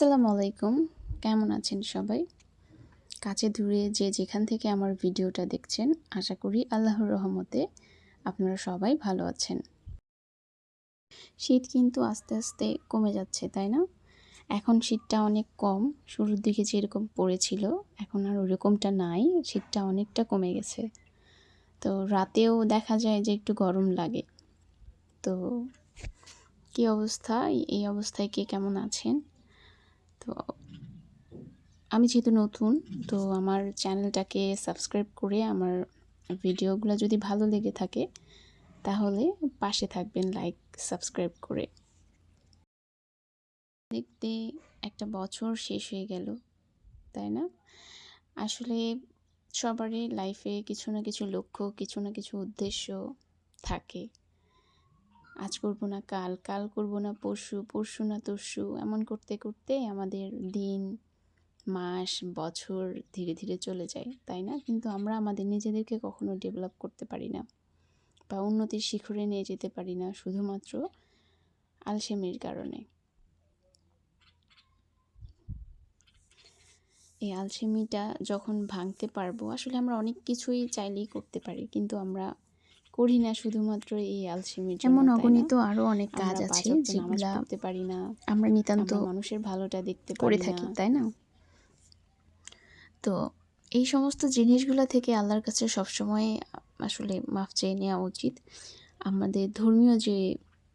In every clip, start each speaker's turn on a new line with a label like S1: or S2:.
S1: আসসালামু আলাইকুম। কেমন আছেন সবাই? কাছে দূরে যে যেখান থেকে আমার ভিডিওটা দেখছেন, আশা করি আল্লাহর রহমতে আপনারা সবাই ভালো আছেন। শীত কিন্তু আস্তে আস্তে কমে যাচ্ছে, তাই না? এখন শীতটা অনেক কম, শুরুর দিকে যেরকম পড়েছিল, এখন আর ওরকমটা নাই, শীতটা অনেকটা কমে গেছে। তো রাতেও দেখা যায় যে একটু গরম লাগে। তো কী অবস্থা? এই অবস্থায় কে কেমন আছেন? আমি যেহেতু নতুন, তো আমার চ্যানেলটাকে সাবস্ক্রাইব করে আমার ভিডিওগুলো যদি ভালো লেগে থাকে, তাহলে পাশে থাকবেন, লাইক, সাবস্ক্রাইব করে। দেখতে একটা বছর শেষ হয়ে গেল, তাই না? আসলে সবারই লাইফে কিছু না কিছু লক্ষ্য, কিছু না কিছু উদ্দেশ্য থাকে। আজ করব না কাল কাল করব না পরশু পরশু না তরশু, এমন করতে করতে আমাদের দিন মাস বছর ধীরে ধীরে চলে যায় তাই না? কিন্তু আমরা আমাদের নিজেদেরকে কখনো ডেভেলপ করতে পারি না বা উন্নতির শিখরে নিয়ে যেতে পারি না শুধুমাত্র আলসেমির কারণে। এই আলসেমিটা যখন ভাঙতে পারব আসলে আমরা অনেক কিছুই চাইলেই করতে পারি কিন্তু আমরা করি না শুধুমাত্র এই আলসেমির তাই
S2: অগণিত আরও অনেক কাজ আছে যেগুলা
S1: পারি না
S2: আমরা নিতান্ত
S1: মানুষের ভালোটা দেখতে
S2: করে থাকি তাই না? তো এই সমস্ত জিনিসগুলো থেকে আল্লাহর কাছে সবসময় আসলে মাফ চেয়ে নেওয়া উচিত। আমাদের ধর্মীয় যে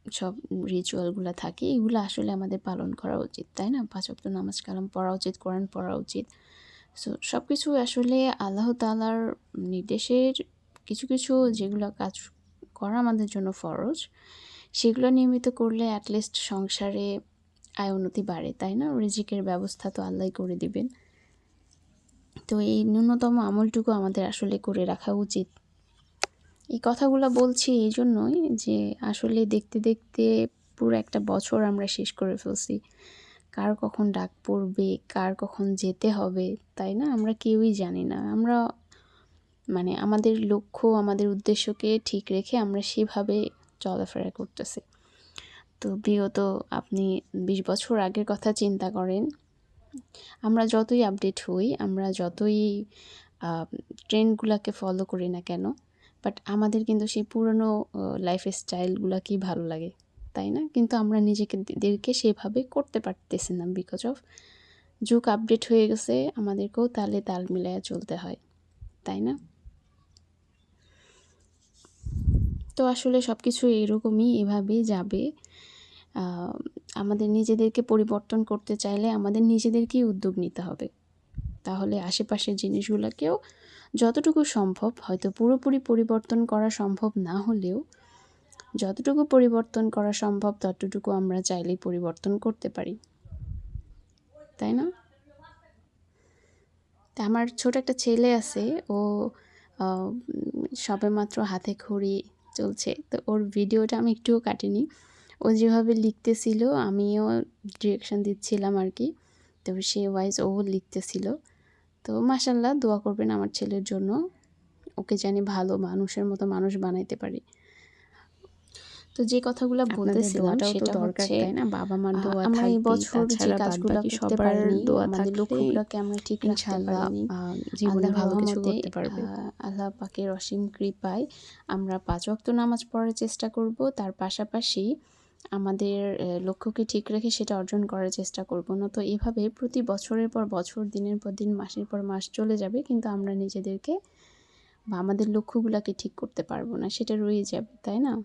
S2: সব রিচুয়ালগুলো থাকে, এগুলো আসলে আমাদের পালন করা উচিত, তাই না? পাঁচ ওয়াক্ত নামাজ কালাম পড়া উচিত, কোরআন পড়া উচিত। সো সব কিছু আসলে আল্লাহ তালার নির্দেশের কিছু কিছু যেগুলো কাজ করা আমাদের জন্য ফরজ, সেগুলো নিয়মিত করলে অ্যাটলিস্ট সংসারে আয় উন্নতি বাড়ে, তাই না? রিজিকের ব্যবস্থা তো আল্লাহ করে দিবেন। তো এই ন্যূনতম আমলটুকু আমাদের আসলে করে রাখা উচিত। এই কথাগুলো বলছি এই জন্যই যে আসলে দেখতে দেখতে পুরো একটা বছর আমরা শেষ করে ফেলছি। কার কখন ডাক পড়বে, কার কখন যেতে হবে, তাই না? আমরা কেউই জানি না। আমরা মানে আমাদের লক্ষ্য, আমাদের উদ্দেশ্যকে ঠিক রেখে আমরা সেভাবে চলাফেরা করতেছি। তো বিগত আপনি বিশ বছর আগের কথা চিন্তা করেন। আমরা যতই আপডেট হই, আমরা যতই ট্রেন্ডগুলোকে ফলো করি না কেন বাট আমাদের কিন্তু সেই পুরনো লাইফ স্টাইলগুলোকেই ভালো লাগে, তাই না? কিন্তু আমরা নিজেদেরকে সেভাবে করতে পারতেছি না বিকজ অফ যুগ আপডেট হয়ে গেছে, আমাদেরকেও তালে তাল মিলাইয়া চলতে হয়, তাই না? তো আসলে সব কিছু এরকমই, এভাবেই যাবে। আমাদের নিজেদেরকে পরিবর্তন করতে চাইলে আমাদের নিজেদেরকেই উদ্যোগ নিতে হবে। তাহলে আশেপাশের জিনিসগুলোকেও যতটুকু সম্ভব, হয়তো পুরোপুরি পরিবর্তন করা সম্ভব না হলেও, যতটুকু পরিবর্তন করা সম্ভব, ততটুকু আমরা চাইলেই পরিবর্তন করতে পারি। তাই না? তা আমার ছোট একটা ছেলে আছে, ও সবেমাত্র হাতে খড়ি চলছে। তো ওর ভিডিওটা আমি একটুও কাটিনি। ও যেভাবে লিখতেছিল আমিও ডিরেকশন দিচ্ছিলাম আর কি তো সে ওয়াইজ ও লিখতেছিল। তো মাসাল্লাহ দোয়া করবেন আমার ছেলের জন্য। ওকে জানি ভালো মানুষের মতো মানুষ বানাইতে পারি। তো যে কথাগুলো বলতেছিলাম সেটা দরকার তাই না? বাবা মার দোয়া
S1: আমরা এই বছর যে
S2: কাজগুলো
S1: করতে পারিনি
S2: দোয়া
S1: আমাদের
S2: থাকলে
S1: লক্ষ্যগুলোকে আমরা ঠিক
S2: ইনশাআল্লাহ জীবনে ভালো কিছু করতে পারবে।
S1: আল্লাহ পাকের অসীম কৃপায় আমরা পাঁচ ওয়াক্ত নামাজ পড়ার চেষ্টা করব। তার পাশাপাশি আমাদের লক্ষ্যকে ঠিক রেখে সেটা অর্জন করার চেষ্টা করব। না তো এভাবে প্রতি বছরের পর বছর, দিনের পর দিন, মাসের পর মাস চলে যাবে, কিন্তু আমরা নিজেদেরকে বা আমাদের লক্ষ্যগুলোকে ঠিক করতে পারব না, সেটা রয়ে যাবে, তাই না?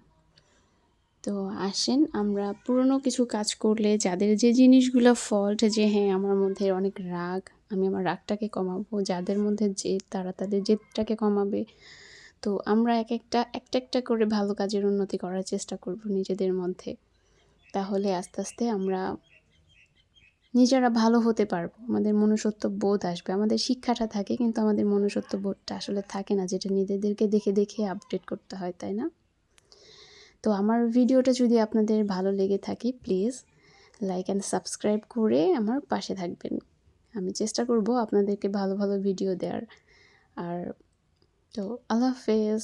S1: তো আসেন, আমরা পুরনো কিছু কাজ করলে যাদের যে জিনিসগুলো ফল্ট যে হ্যাঁ আমার মধ্যে অনেক রাগ, আমি আমার রাগটাকে কমাবো, যাদের মধ্যে জেদ, তারা তাদের জেদটাকে কমাবে। তো আমরা এক একটা একটা একটা করে ভালো কাজের উন্নতি করার চেষ্টা করব নিজেদের মধ্যে। তাহলে আস্তে আস্তে আমরা নিজেরা ভালো হতে পারব। আমাদের মনুষ্যত্ব বোধ আসবে। আমাদের শিক্ষাটা থাকে, কিন্তু আমাদের মনুষ্যত্ব বোধটা আসলে থাকে না, যেটা নিজেদেরকে দেখে দেখে আপডেট করতে হয়, তাই না? তো আমার ভিডিওটা যদি আপনাদের ভালো লেগে থাকে প্লিজ লাইক অ্যান্ড সাবস্ক্রাইব করে আমার পাশে থাকবেন। আমি চেষ্টা করব আপনাদেরকে ভালো ভালো ভিডিও দেওয়ার। আর তো আল্লাহ হাফেজ।